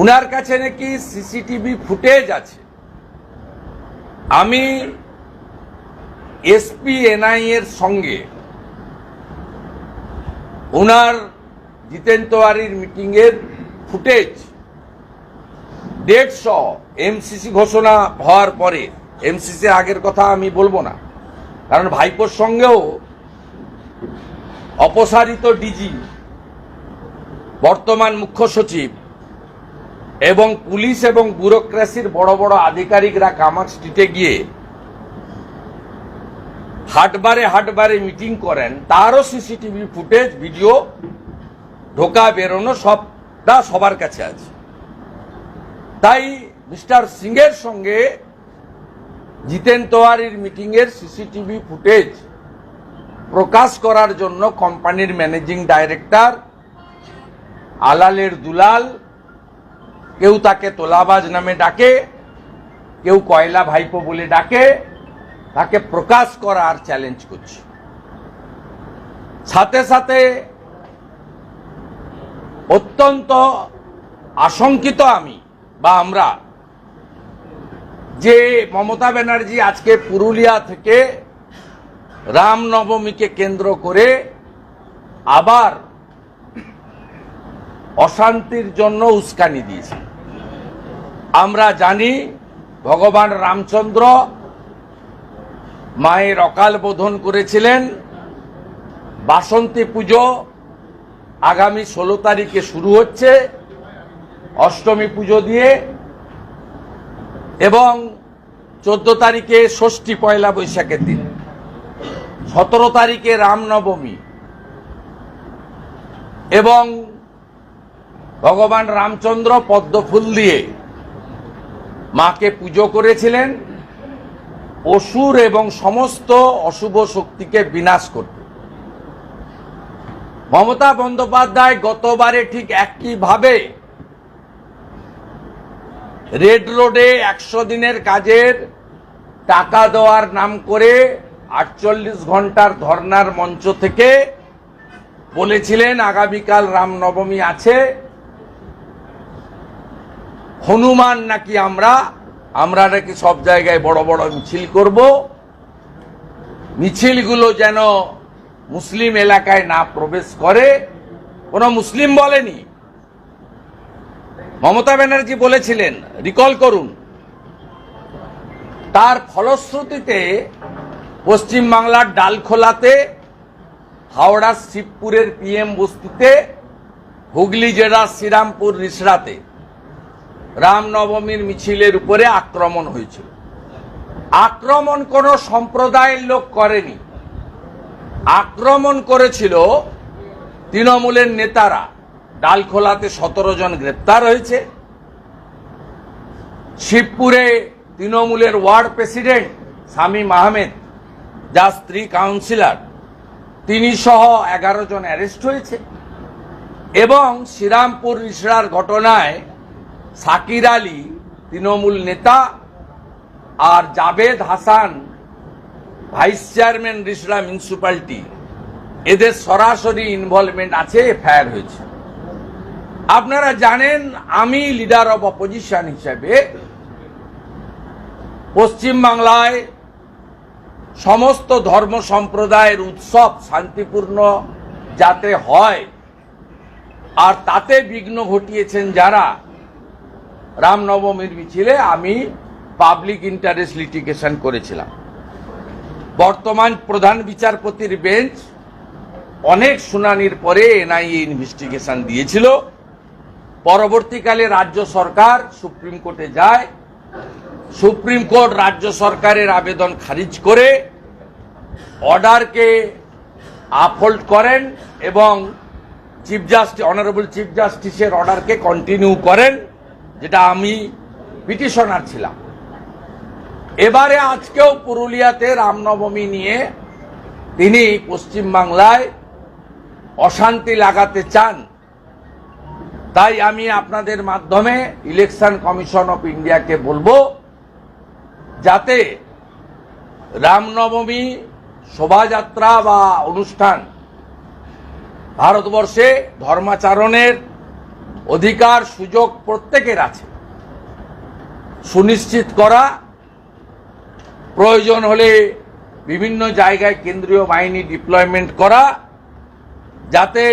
উনার কাছে নাকি সিসিটিভি ফুটেজ আছে? আমি এসপি, এনআই এর সঙ্গে উনার জিতেন তোয়ারির মিটিং এর ফুটেজ সহ এমসিসি ঘোষণা হওয়ার পরে, এমসিসি আগের কথা আমি বলব না। কারণ ভাইপোর সঙ্গেও অপসারিত ডিজি, বর্তমান মুখ্য সচিব এবং পুলিশ এবং ব্যুরোক্রেসির বড় বড় আধিকারিকরা কামাক স্ট্রিটে গিয়ে হাটবারে হাটবারে মিটিং করেন। তারও সিসিটিভি ফুটেজ, ভিডিও ঢোকা, বেরোনো সবটা সবার কাছে আছে। তাই মিস্টার সিংয়ের সঙ্গে জিতেন তোয়ারির মিটিং এর সিসিটিভি ফুটেজ প্রকাশ করার জন্য কোম্পানির ম্যানেজিং ডাইরেক্টর আলালের দুলাল কেউ তাকে তোলাবাজ নামে ডাকে, কেউ কয়লা ভাইপো বলে ডাকে, তাকে প্রকাশ করার চ্যালেঞ্জ করছে। সাথে সাথে অত্যন্ত আশঙ্কিত আমি বা আমরা যে মমতা ব্যানার্জি আজকে পুরুলিয়া থেকে রামনবমীকে কেন্দ্র করে আবার অশান্তির জন্য উস্কানি দিয়েছে। আমরা জানি ভগবান রামচন্দ্র মায়ের অকাল বোধন করেছিলেন। বাসন্তী পুজো আগামী ষোলো তারিখে শুরু হচ্ছে, অষ্টমী পুজো দিয়ে। এবং চোদ্দ তারিখে ষষ্ঠী পয়লা বৈশাখের দিন। সতেরো তারিখে রামনবমী। এবং ভগবান রামচন্দ্র পদ্মফুল দিয়ে মাকে পুজো করেছিলেন, অসুর এবং সমস্ত অশুভ শক্তিকে বিনাশ করতে। মমতা বন্দ্যোপাধ্যায় গতবারে ঠিক একইভাবে রেড রোডে একশো দিনের কাজের টাকা দেওয়ার নাম করে আটচল্লিশ ঘণ্টার ধর্নার মঞ্চ থেকে বলেছিলেন, আগামীকাল রামনবমী আছে। হনুমান নাকি আমরা? আমরা নাকি সব জায়গায় বড় বড় মিছিল করব। মিছিলগুলো যেন মুসলিম এলাকায় না প্রবেশ করে। কোন মুসলিম বলেনি। মমতা ব্যানার্জি বলেছিলেন, রিকল করুন। তার ফলশ্রুতিতে পশ্চিমবাংলার ডালখোলাতে হাওড়া শিবপুরের পিএম বস্তিতে, হুগলি জেলার শ্রীরামপুর রিসরাতে রামনবমীর মিছিলের উপরে আক্রমণ হয়েছিল। আক্রমণ কোন সম্প্রদায়ের লোক করেনি। আক্রমণ করেছিল তৃণমূলের নেতারা। ডালখোলাতে সতেরো জন গ্রেপ্তার হয়েছে। শিবপুরে তৃণমূলের ওয়ার্ড প্রেসিডেন্ট শামীম আহমেদ, যার স্ত্রী কাউন্সিলর, তিনি সহ এগারো জন অ্যারেস্ট হয়েছে। এবং শ্রীরামপুর রিসরার ঘটনায় সাকির আলী, তৃণমূল নেতা, আর Jabed Hasan, vice chairman Rishra municipality. এদের সরাসরি ইনভলভমেন্ট আছে, এফআইআর হয়েছে। আপনারা জানেন, আমি লিডার অব অপোজিশন হিসেবে পশ্চিমবাংলায় সমস্ত ধর্ম সম্প্রদায়ের উৎসব শান্তিপূর্ণ যাতে হয়, আর তাতে বিঘ্ন ঘটিয়েছেন যারা রামনবমীর মিছিলে আমি পাবলিক ইন্টারেস্ট লিটিগেশন করেছিলাম। বর্তমান প্রধান বিচারপতির বেঞ্চ অনেক শুনানির পরে এনআইএ ইনভেস্টিগেশন দিয়েছিল। পরবর্তীকালে রাজ্য সরকার, সুপ্রিম কোর্টে যায়। সুপ্রিম কোর্ট রাজ্য সরকারের আবেদন খারিজ করে অর্ডারকে আপহোল্ড করেন এবং চিফ জাস্টিস অনারেবল চিফ জাস্টিসের অর্ডারকে কন্টিনিউ করেন। যেটা আমি পিটিশনার ছিলাম। এবারে আজকেও পুরুলিয়াতে রামনবমী নিয়ে তিনি পশ্চিমবাংলায় অশান্তি লাগাতে চান। তাই আমি আপনাদের মাধ্যমে ইলেকশন কমিশন অফ ইন্ডিয়াকে বলব, যাতে রামনবমী শোভাযাত্রা বা অনুষ্ঠান ভারতবর্ষে ধর্মাচরণের অধিকার, সুযোগ প্রত্যেকের আছে। সুনিশ্চিত করা, প্রয়োজন হলে বিভিন্ন জায়গায় কেন্দ্রীয় বাহিনী ডিপ্লয়মেন্ট করা, যাতে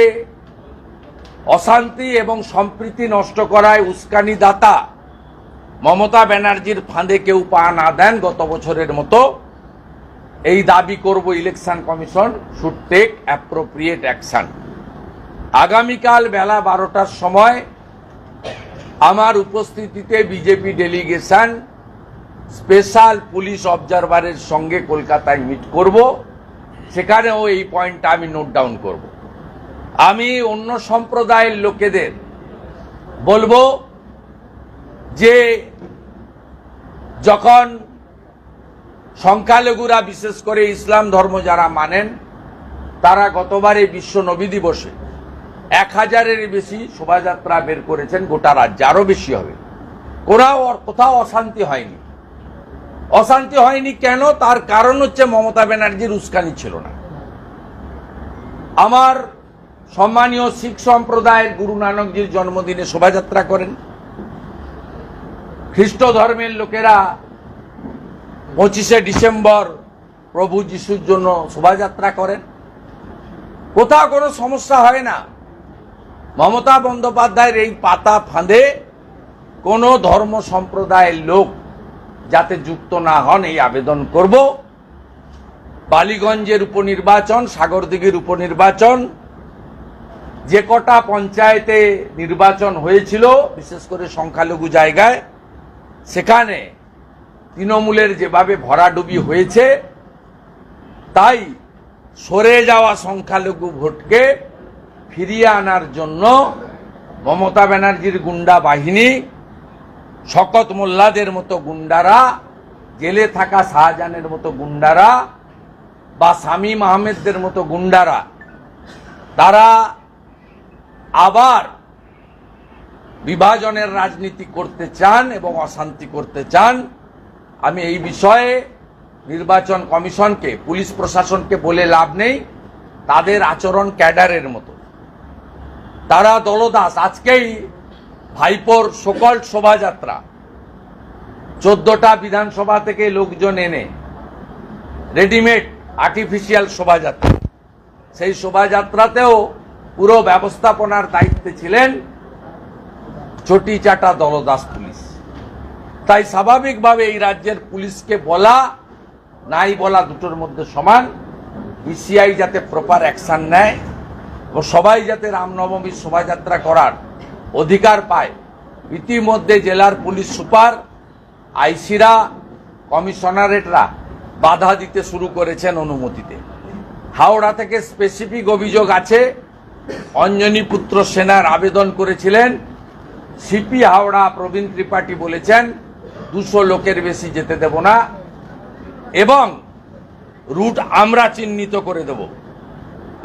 অশান্তি এবং সম্প্রীতি নষ্ট করায় উস্কানি দাতা মমতা ব্যানার্জির ফাঁদে কেউ পা না দেন গত বছরের মতো। এই দাবি করব election commission should take appropriate action আগামীকাল বেলা বারোটার সময় আমার উপস্থিতিতে বিজেপি ডেলিগেশন স্পেশাল পুলিশ অবজারভারের সঙ্গে কলকাতায় মিট করব। সেখানেও এই পয়েন্টটা আমি নোট ডাউন করব। আমি অন্য সম্প্রদায়ের লোকেদের বলব যে যখন সংখ্যালঘুরা বিশেষ করে ইসলাম ধর্ম যারা মানেন, তারা গতবারে বিশ্ব নবী দিবসে এক হাজারের বেশি শোভাযাত্রা বের করেছেন গোটা রাজ্যে, আরও বেশি হবে। কোথাও কোথাও অশান্তি হয়নি। অশান্তি হয়নি কেন? তার কারণ হচ্ছে মমতা ব্যানার্জির উস্কানি ছিল না। আমার সম্মানীয় শিখ সম্প্রদায়ের গুরু নানকজির জন্মদিনে শোভাযাত্রা করেন। খ্রিস্ট ধর্মের লোকেরা পঁচিশে ডিসেম্বর প্রভু যিশুর জন্য শোভাযাত্রা করেন। কোথাও কোনো সমস্যা হয় না। মমতা বন্দ্যোপাধ্যায়ের এই পাতা ফাঁদে কোনো ধর্ম সম্প্রদায়ের লোক যাতে যুক্ত না হন এই আবেদন করব। বালিগঞ্জের উপনির্বাচন, সাগরদিঘির উপনির্বাচন, যে কটা পঞ্চায়েতে নির্বাচন হয়েছিল, বিশেষ করে সংখ্যালঘু জায়গায়, সেখানে তৃণমূলের যেভাবে ভরাডুবি হয়েছে, তাই সরে যাওয়া সংখ্যালঘু ভোটকে ফিরিয়ে আনার জন্য মমতা ব্যানার্জির গুন্ডা বাহিনী, শকত মোল্লাদের মতো গুন্ডারা, জেলে থাকা শাহজাহানের মতো গুন্ডারা বা শামীম আহমেদদের মতো গুন্ডারা, তারা আবার বিভাজনের রাজনীতি করতে চান এবং অশান্তি করতে চান। আমি এই বিষয়ে নির্বাচন কমিশনকে, পুলিশ প্রশাসনকে বলে লাভ নেই। তাদের আচরণ ক্যাডারের মতো। তারা দলদাস, আজকেই ভাইপোর সকল শোভাযাত্রা। চোদ্দটা বিধানসভা থেকে লোকজন এনে রেডিমেড আর্টিফিশিয়াল শোভাযাত্রা। সেই শোভাযাত্রাতেও পুরো ব্যবস্থাপনার দায়িত্বে ছিলেন চটি চাটা দলদাস পুলিশ। তাই স্বাভাবিকভাবে এই রাজ্যের পুলিশকে বলা, নাই বলা দুটোর মধ্যে সমান। ইসিআই যাতে প্রপার অ্যাকশন নেয় ও সবাই যাতে রামনবমীর শোভাযাত্রা করার অধিকার পায়। ইতিমধ্যে জেলার পুলিশ সুপার, আইসিরা, কমিশনারেটরা বাধা দিতে শুরু করেছেন অনুমতিতে। হাওড়া থেকে স্পেসিফিক অভিযোগ আছে, অঞ্জনী পুত্র সেনার আবেদন করেছিলেন। সিপি হাওড়া প্রবীণ ত্রিপাঠী বলেছেন, দুশো লোকের বেশি যেতে দেব না এবং রুট আমরা চিহ্নিত করে দেব।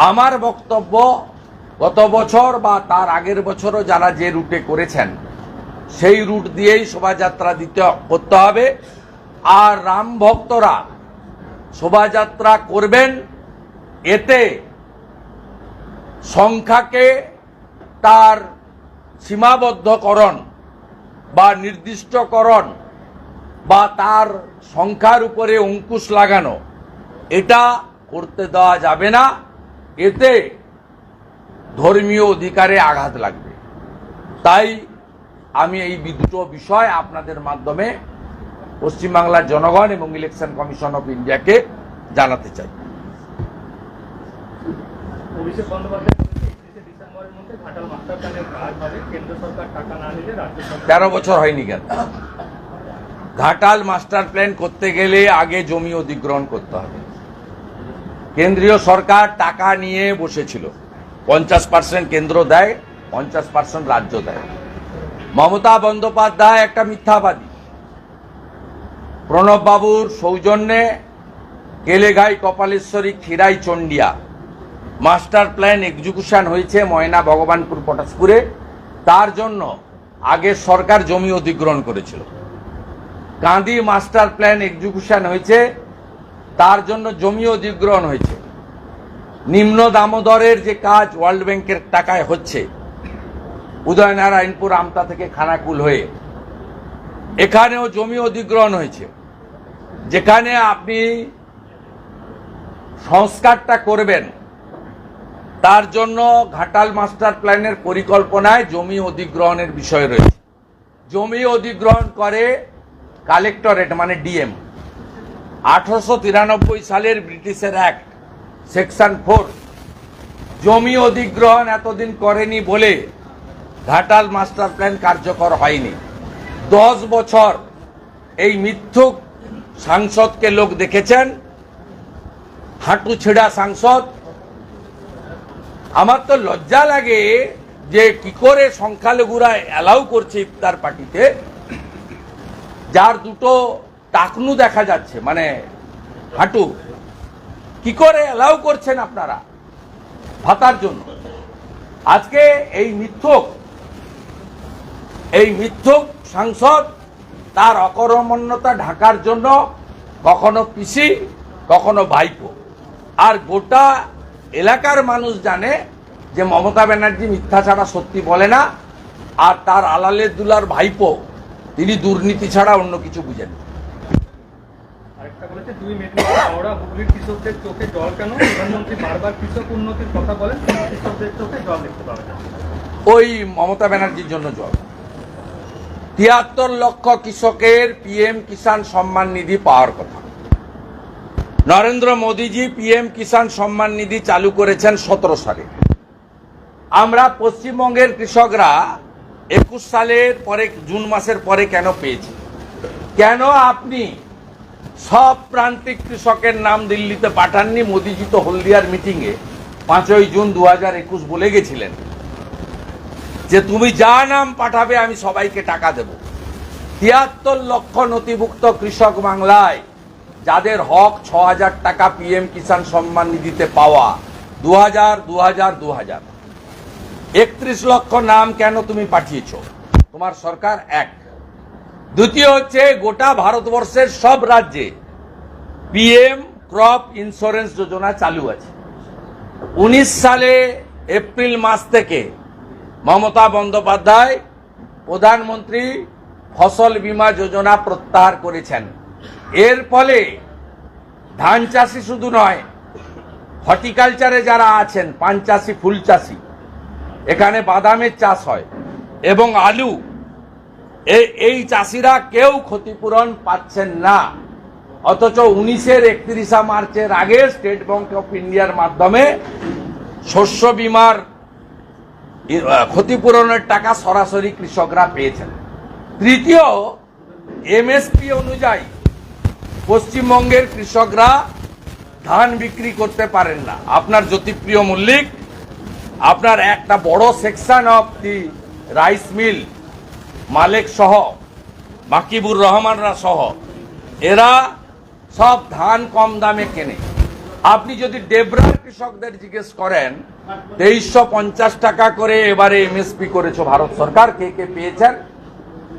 আমার বক্তব্য গত বছর বা তার আগের বছরও যারা যে রুটে করেছেন, সেই রুট দিয়েই শোভাযাত্রা দিতে করতে হবে। আর রাম ভক্তরা শোভাযাত্রা করবেন, এতে সংখ্যাকে তার সীমাবদ্ধকরণ বা নির্দিষ্টকরণ বা তার সংখ্যার উপরে অঙ্কুশ লাগানো, এটা করতে দেওয়া যাবে না। এতে ধর্মীয় অধিকারে আঘাত লাগবে। তাই আমি এই দুটো বিষয় আপনাদের মাধ্যমে পশ্চিমবাংলার জনগণ এবং ইলেকশন কমিশন অফ ইন্ডিয়াকে জানাতে চাই। তেরো বছর হয়নি কেন? ঘাটাল মাস্টার প্ল্যান করতে গেলে আগে জমি অধিগ্রহণ করতে হবে। কেন্দ্রীয় সরকার টাকা নিয়ে বসেছিল। পঞ্চাশ পার্সেন্ট কেন্দ্র দেয়, পঞ্চাশ পার্সেন্ট রাজ্য দেয়। মমতা বন্দ্যোপাধ্যায় একটা মিথ্যাবাদী। প্রণব বাবুর সৌজন্যে Keleghai, Kapaleshwari, Khirai Chandia master plan execution হয়েছে ময়না ভগবানপুর পটাশপুরে। তার জন্য আগের সরকার জমি অধিগ্রহণ করেছিল। কাঁদি মাস্টার প্ল্যান এক্সিকিউশন হয়েছে তার জন্য জমি অধিগ্রহণ হয়েছে। নিম্ন দামোদরের যে কাজ ওয়ার্ল্ড ব্যাংকের টাকায় হচ্ছে, উদয়নারায়ণপুর আমতা থেকে খানাকুল হয়ে, এখানেও জমি অধিগ্রহণ হয়েছে। যেখানে আপনি সংস্কারটা করবেন, তার জন্য ঘাটাল মাস্টার প্ল্যানের পরিকল্পনায় জমি অধিগ্রহণের বিষয় রয়েছে। জমি অধিগ্রহণ করে কালেক্টরেট মানে ডিএম। আঠারোশো তিরানব্বই সালের ব্রিটিশের অ্যাক্ট সেকশন ফোর। জমি অধিগ্রহণ এতদিন করেনি বলে ঘাটাল মাস্টার প্ল্যান কার্যকর হয়নি। দশ বছর এই মিথ্যুক সাংসদকে লোক দেখেছেন। হাঁটু ছেঁড়া সাংসদ। আমার তো লজ্জা লাগে যে কি করে সংখ্যালঘুরা অ্যালাউ করছে ইফতার পার্টিতে। যার দুটো টাকনু দেখা যাচ্ছে মানে হাঁটু। কি করে অ্যালাউ করছেন আপনারা? ভাতার জন্য। আজকে এই মিথ্যক এই মিথ্যক সাংসদ তার অকর্মণ্যতা ঢাকার জন্য কখনো পিসি, কখনো ভাইপো। আর গোটা এলাকার মানুষ জানে যে মমতা ব্যানার্জি মিথ্যা ছাড়া সত্যি বলে না, আর তার আলালের দুলার ভাইপো, তিনি দুর্নীতি ছাড়া অন্য কিছু বুঝেন। বলেছে দুই মেদিনীপুর হাওড়া হুগলির কৃষকদের চোখে জল কেন? প্রধানমন্ত্রী বারবার কৃষক উন্নতির কথা বলেন কৃষকদের চোখে জল দেখতে পাওয়া ওই মমতা ব্যানার্জির জন্য জল। তিয়াত্তর লক্ষ কৃষকের পিএম কিষাণ সম্মান নিধি পাওয়ার কথা। নরেন্দ্র মোদীজি পিএম কিষাণ সম্মান নিধি চালু করেছেন সতেরো সালে। আমরা পশ্চিমবঙ্গের কৃষকরা একুশ সালের পরে, জুন মাসের পরে কেন পেয়েছি? কেন আপনি সব প্রান্তিক কৃষকের নাম দিল্লিতে পাঠাননি। মোদীজি তো হলদিয়ার মিটিংয়ে পাঁচই জুন দু হাজার একুশ বলে গেছিলেন যে, তুমি যা নাম পাঠাবে, আমি সবাইকে টাকা দেব। তিয়াত্তর লক্ষ নথিভুক্ত কৃষক বাংলায়, যাদের হক ছ হাজার টাকা পিএম কিষাণ সম্মান নিধিতে পাওয়া দু হাজার দু হাজার দু হাজার একত্রিশ লক্ষ নাম কেন তুমি পাঠিয়েছ? তোমার সরকার এক। দ্বিতীয় হচ্ছে গোটা ভারতবর্ষের সব রাজ্যে পিএম ক্রপ ইন্স্যুরেন্স যোজনা চালু আছে। উনিশ সালে এপ্রিল মাস থেকে মমতা বন্দ্যোপাধ্যায় প্রধানমন্ত্রী ফসল বীমা যোজনা প্রত্যাহার করেছেন। এর ফলে ধান চাষি শুধু নয়, হর্টিকালচারে যারা আছেন পান চাষি ফুল চাষি এখানে বাদামের চাষ হয় এবং আলু এই চাষিরা কেউ ক্ষতিপূরণ পাচ্ছেন না। অথচ উনিশের একত্রিশা মার্চের আগে স্টেট ব্যাংক অফ ইন্ডিয়ার মাধ্যমে শস্য বিমার ক্ষতিপূরণের টাকা সরাসরি কৃষকরা পেয়েছেন। তৃতীয় এমএসপি অনুযায়ী পশ্চিমবঙ্গের কৃষকরা ধান বিক্রি করতে পারেন না। আপনার জ্যোতিপ্রিয় মল্লিক, আপনার একটা বড় section of the rice mill মালিক সহ মাকিবুর রহমানরা সহ, এরা সব ধান কম দামে কেনে। আপনি যদি ডেবরার কৃষকদের জিজ্ঞেস করেন, তেইশশো পঞ্চাশ টাকা করে এবারে এমএসপি করেছ ভারত সরকার, কে কে পেয়েছেন?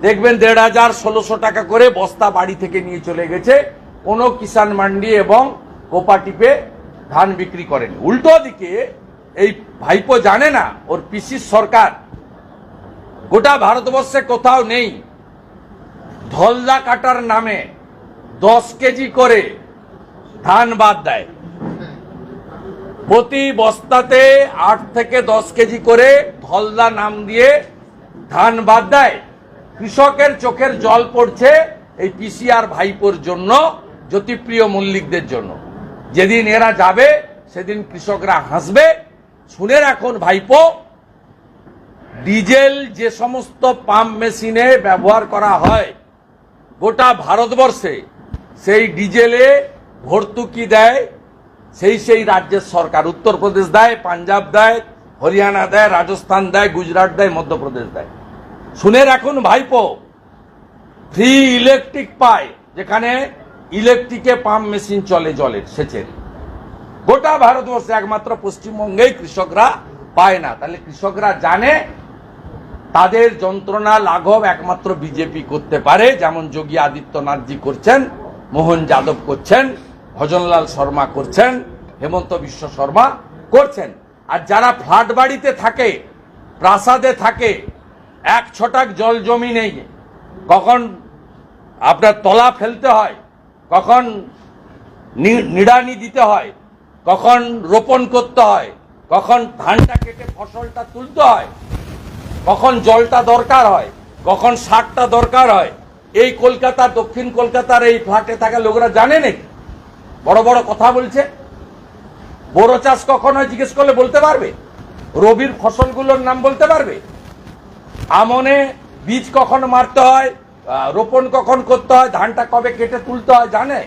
দেখবেন দেড় হাজার ষোলোশো টাকা করে বস্তা বাড়ি থেকে নিয়ে চলে গেছে। কোনো কিষাণ মান্ডি এবং কোপাটিপে ধান বিক্রি করেন। উল্টো দিকে, এই ভাইপো জানে না, ওর পিসির সরকার গোটা ভারতবর্ষে কোথাও নেই। ধলদা কাটার নামে দশ কেজি করে ধান বাদ দেয়। প্রতি বস্তাতে আট থেকে দশ কেজি করে ধলদা নাম দিয়ে ধান বাদ দেয়। কৃষকের চোখের জল পড়ছে এই পিসিআর ভাইপোর জন্য, জ্যোতিপ্রিয় মল্লিকদের জন্য। যেদিন এরা যাবে, সেদিন কৃষকরা হাসবে। শুনে রাখুন ভাইপো ডিজেল যে সমস্ত পাম্প মেশিনে ব্যবহার করা হয়, গোটা ভারতবর্ষে সেই ডিজেলে ভর্তুকি দেয়, সেই সেই রাজ্যের সরকার। উত্তরপ্রদেশ দেয়, পাঞ্জাব দেয়, হরিয়ানা দেয়, রাজস্থান দেয়, গুজরাট দেয়, মধ্যপ্রদেশ দেয়। শুনে রাখুন ভাইপো ফ্রি ইলেকট্রিক পায়, যেখানে ইলেকট্রিকে পাম্প মেশিন চলে জলের সেচের। গোটা ভারতবর্ষে একমাত্র পশ্চিমবঙ্গেই কৃষকরা পায় না। তাহলে কৃষকরা জানে তাদের যন্ত্রণা, লাঘব একমাত্র বিজেপি করতে পারে, যেমন যোগী আদিত্যনাথজি করছেন, মোহন যাদব করছেন, ভজনলাল শর্মা করছেন, হেমন্ত বিশ্ব শর্মা করছেন। আর যারা ফ্ল্যাট বাড়িতে থাকে, প্রাসাদে থাকে, এক ছটাক জল জমি নেই, কখন আপনার তলা ফেলতে হয়, কখন নিড়ানি দিতে হয়, কখন রোপণ করতে হয়, কখন ধানটা কেটে ফসলটা তুলতে হয় কখন জলটা দরকার হয়, কখন সারটা দরকার হয়, এই কলকাতা দক্ষিণ কলকাতার এই ফ্ল্যাটে থাকা লোকরা জানে নাকি? বড় বড় কথা বলছে। বড় চাষ কখন হয় জিজ্ঞেস করলে বলতে পারবে? রবির ফসলগুলোর নাম বলতে পারবে? আমনে বীজ কখন মারতে হয় রোপণ কখন করতে হয়, ধানটা কবে কেটে তুলতে হয়, জানে?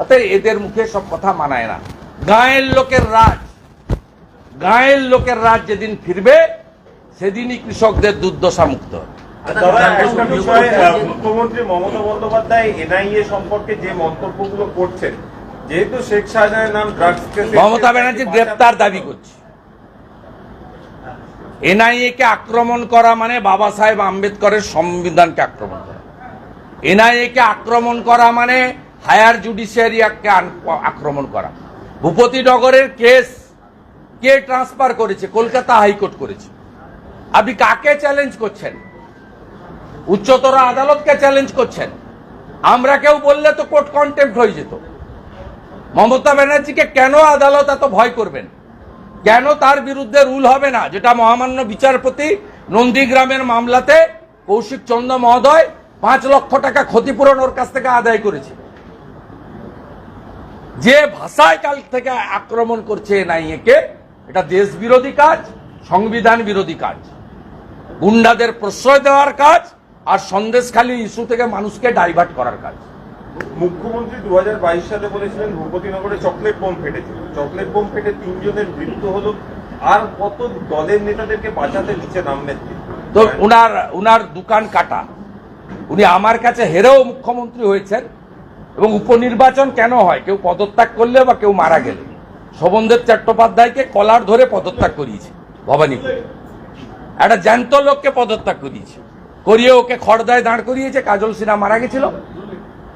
অতএব এদের মুখে সব কথা মানায় না। গাঁয়ের লোকের রাজ, গাঁয়ের লোকের রাজ যেদিন ফিরবে সেদিনই কৃষকদের দুর্দশা মুক্ত মুখ্যমন্ত্রী মমতা বন্দ্যোপাধ্যায় এনআইএ সম্পর্কে যে মন্তব্যগুলো করছেন যেহেতু শেখ শাহজাহানের নাম ড্রাগস মমতা ব্যানার্জি গ্রেপ্তার দাবি করছে। এনআইএ কে আক্রমণ করা মানে বাবা সাহেব আম্বেদকরের সংবিধানকে আক্রমণ করা। এনআইএ কে আক্রমণ করা মানে হায়ার জুডিশিয়ারিয়াকে আক্রমণ করা। ভূপতিনগরের কেস কে ট্রান্সফার করেছে? কলকাতা হাইকোর্ট করেছে। আপনি কাকে চ্যালেঞ্জ করছেন? উচ্চতর আদালতকে চ্যালেঞ্জ করছেন? আমরা কেউ বললে তো কোর্ট কন্টেম্প হয়ে যেত। মমতা ব্যানার্জিকে কেন আদালত এত ভয় করবেন? কেন তার বিরুদ্ধে রুল হবে না? যেটা মহামান্য বিচারপতি নন্দীগ্রামের মামলাতে কৌশিক চন্দ্র মহোদয় পাঁচ লক্ষ টাকা ক্ষতিপূরণ ওর কাছ থেকে আদায় করেছে। যে ভাষায় কাল থেকে আক্রমণ করছে এনআইএ এটা দেশ বিরোধী কাজ, সংবিধান বিরোধী কাজ। গুন্ডাদের প্রশ্রয় দেওয়ার কাজ আর সন্দেশখালী ইস্যু থেকে মানুষকে ডাইভার্ট করার কাজ। মুখ্যমন্ত্রী দুহাজার বাইশ সালে বলেছিলেন ভূপতিনগরে চকলেট বোম ফেটেছিল চকলেট বোম ফেটে তিনজনের মৃত্যু হলো। আর কত দলের নেতাদেরকে বাঁচাতে নিচে নামবেন তো উনার উনার দোকান কাটা। উনি আমার কাছে হেরেও মুখ্যমন্ত্রী হয়েছেন এবং উপনির্বাচন কেন হয়? কেউ পদত্যাগ করলে বা কেউ মারা গেলে। শোভনদেব চট্টোপাধ্যায়কে কলার ধরে পদত্যাগ করিয়েছে ভবানীপুর। একটা জ্যান্ত লোককে পদত্যাগ করিয়েছে। করিয়ে ওকে খড়দায় দাঁড় করিয়েছে কাজল সিনহা মারা গেছিল।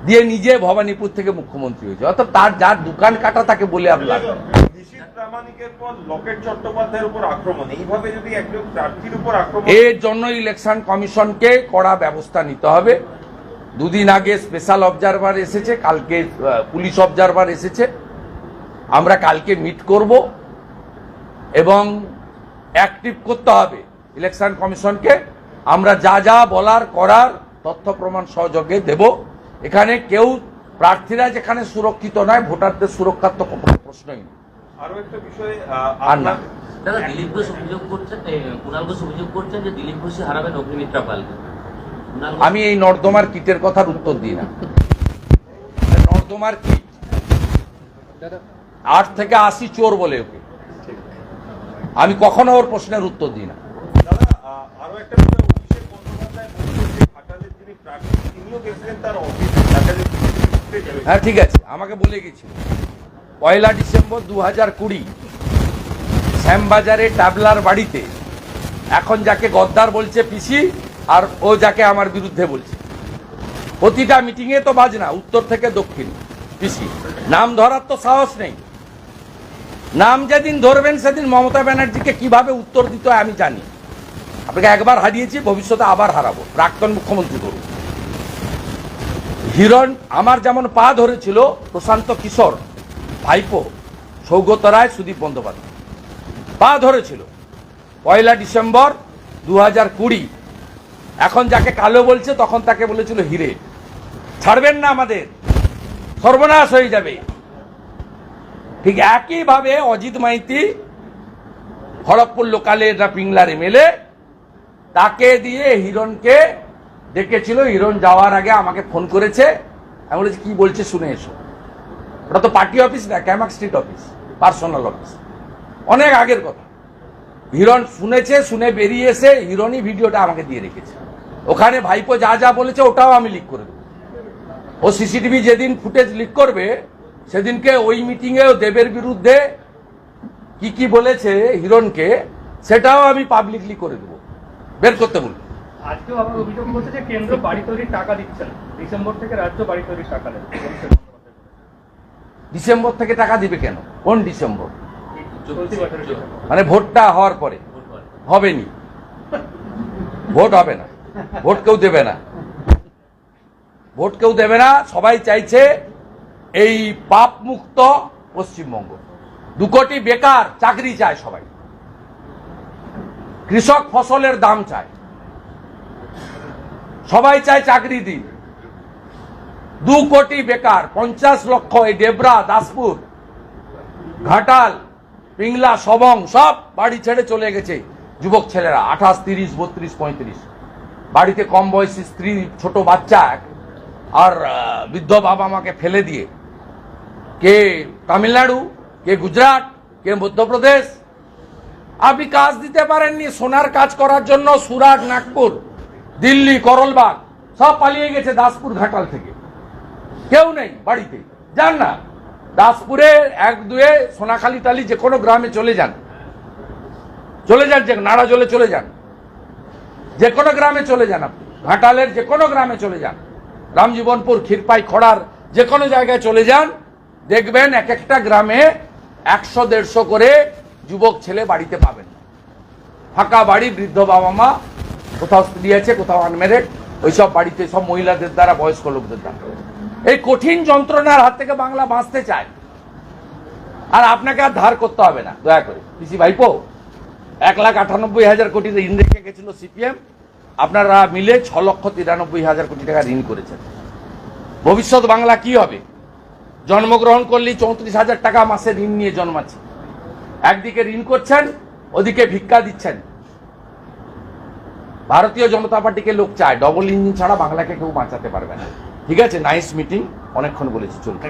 দিয়ে নিজে ভবানীপুর থেকে মুখ্যমন্ত্রী হয়েছে। অর্থাৎ তার যার দোকান কাটা তাকে বলে আপনার এর জন্য ইলেকশন কমিশনকে কড়া ব্যবস্থা নিতে হবে। দুদিন আগে স্পেশাল অবজারভার এসেছে কালকে পুলিশ অবজারভার এসেছে। আমরা কালকে মিট করব এবং অ্যাক্টিভ করতে হবে। ইলেকশন কমিশনকে আমরা যা যা বলার করার তথ্য প্রমাণ সহযোগে দেব। এখানে কেউ প্রার্থীরা যেখানে সুরক্ষিত নয় ভোটারদের সুরক্ষার তো কোনো প্রশ্নই নেই। আরও একটা বিষয়ে আর না। দাদা দিলীপ ঘোষ অভিযোগ করছেন কুণাল ঘোষ অভিযোগ করছেন যে দিলীপ ঘোষই হারাবেন অগ্নিমিত্রা পালকে। কুণাল আমি এই নর্দমার কিটের কথার উত্তর দিই না। নর্দমার কিট। আট থেকে আশি চোর বলে ওকে। আমি কখনো ওর প্রশ্নের উত্তর দিই না। দাদা একটা হ্যাঁ ঠিক আছে, আমাকে বলে গেছিল পয়লা ডিসেম্বর দু হাজার কুড়ি, শ্যামবাজারে টাবলার বাড়িতে এখন যাকে গদ্দার বলছে পিসি, আর ও যাকে আমার বিরুদ্ধে বলছে। প্রতিটা মিটিংয়ে তো বাজ না উত্তর থেকে দক্ষিণ, পিসি। নাম ধরার তো সাহস নেই। নাম যেদিন ধরবেন, সেদিন মমতা ব্যানার্জিকে কীভাবে উত্তর দিতে আমি জানি। আপনাকে একবার হারিয়েছি, ভবিষ্যতে আবার হারাবো। প্রাক্তন মুখ্যমন্ত্রী করুন হিরণ আমার যেমন পা ধরেছিল, প্রশান্ত কিশোর, ভাইপো, সৌগত রায়, সুদীপ বন্দ্যোপাধ্যায়। পা ধরেছিল। পয়লা ডিসেম্বর দু হাজার কুড়ি। এখন যাকে কালো বলছে, তখন তাকে বলেছিল হিরে। ছাড়বেন না আমাদের। সর্বনাশ হয়ে যাবে। ঠিক একইভাবে অজিত মাইতি, খড়গপুর লোকালের না পিংলার এমএলএ তাকে দিয়ে হিরণকে ডেকেছিল। হিরণ যাওয়ার আগে আমাকে ফোন করেছে। আমি বলেছি, কি বলছে শুনে এসো। ওটা তো পার্টি অফিস না, Camac street office, personal office. অনেক আগের কথা। হিরণ শুনেছে, শুনে বেরিয়ে এসে হিরণই ভিডিওটা আমাকে দিয়ে রেখেছে। ওখানে ভাইপো যা যা বলেছে ওটাও আমি লিক করে দেবো। ও সিসিটিভি যেদিন ফুটেজ লিক করবে, সেদিনকে ওই মিটিংয়ে দেবের বিরুদ্ধে কি কি বলেছে হিরণকে, সেটাও আমি পাবলিকলি করে দেবো। বের করতে বলব আজকেও আবার অভিযোগ করছে যে কেন্দ্র বাড়ি তৈরির টাকা দিচ্ছে না। ডিসেম্বর থেকে রাজ্য বাড়ি তৈরির টাকা দেবে। ডিসেম্বর থেকে টাকা দিবে কেন? কোন ডিসেম্বর। মানে ভোটটা হওয়ার পরে। হবেনি। ভোট হবে না। ভোট কেউ দেবে না। ভোট কেউ দেবে না। সবাই চাইছে এই পাপ মুক্ত পশ্চিমবঙ্গ। দু কোটি বেকার চাকরি চায় সবাই। কৃষক ফসলের দাম চায়। সবাই চায় চাকরি দিন। দু কোটি বেকার, পঞ্চাশ লক্ষ এই ডেবরা দাসপুর, ঘাটাল, পিংলা, সবং, সব বাড়ি ছেড়ে চলে গেছে যুবক ছেলেরা, আঠাশ, তিরিশ, বত্রিশ, পঁয়ত্রিশ। বাড়িতে কম বয়সী স্ত্রী, ছোট বাচ্চা, আর বৃদ্ধ বাবা মাকে ফেলে দিয়ে। কে তামিলনাড়ু, কে গুজরাট, কে মধ্যপ্রদেশ আপনি কাজ দিতে পারেননি, সোনার কাজ করার জন্য সুরাট নাগপুর, দিল্লি, করলবাগ, সব পালিয়ে গেছে দাসপুর ঘাটাল থেকে। কেউ নেই বাড়িতে। যান না। দাসপুরে এক দুয়ে সোনাখালী টালি যে কোনো গ্রামে চলে যান। চলে যান যে নাড়া জলে চলে যান। যে কোনো গ্রামে চলে যান আপনি। ঘাটালের যে কোনো গ্রামে চলে যান। রামজীবনপুর, ক্ষীরপাই, খড়ার যে কোনো জায়গায় চলে যান। দেখবেন এক একটা গ্রামে একশো, দেড়শো করে যুবক ছেলে বাড়িতে পাবেন ফাঁকা বাড়ি, বৃদ্ধ বাবা মা, কোথাও স্ত্রী আছে, কোথাও আনমেরেড ওইসব বাড়িতে সব মহিলাদের দ্বারা, বয়স্ক লোকদের দ্বারা। এই কঠিন যন্ত্রণার হাত থেকে বাংলা বাঁচতে চায়। আর আপনাকে আর ধার করতে হবে না, দয়া করে। পিসি ভাইপো, এক লাখ আটানব্বই হাজার কোটি ঋণ রেখে গেছিল সিপিএম, আপনারা মিলে ছ লক্ষ তিরানব্বই হাজার কোটি টাকা ঋণ করেছেন। ভবিষ্যৎ বাংলা কি হবে? জন্মগ্রহণ করলেই চৌত্রিশ হাজার টাকা মাসে ঋণ নিয়ে জন্মাচ্ছে। একদিকে ঋণ করছেন, ওদিকে ভিক্ষা দিচ্ছেন। ভারতীয় জনতা পার্টিকে লোক চায় ডবল ইঞ্জিন ছাড়া বাংলাকে কেউ বাঁচাতে পারবে না। ঠিক আছে? নাইস মিটিং অনেকক্ষণ বলেছি, চলুন।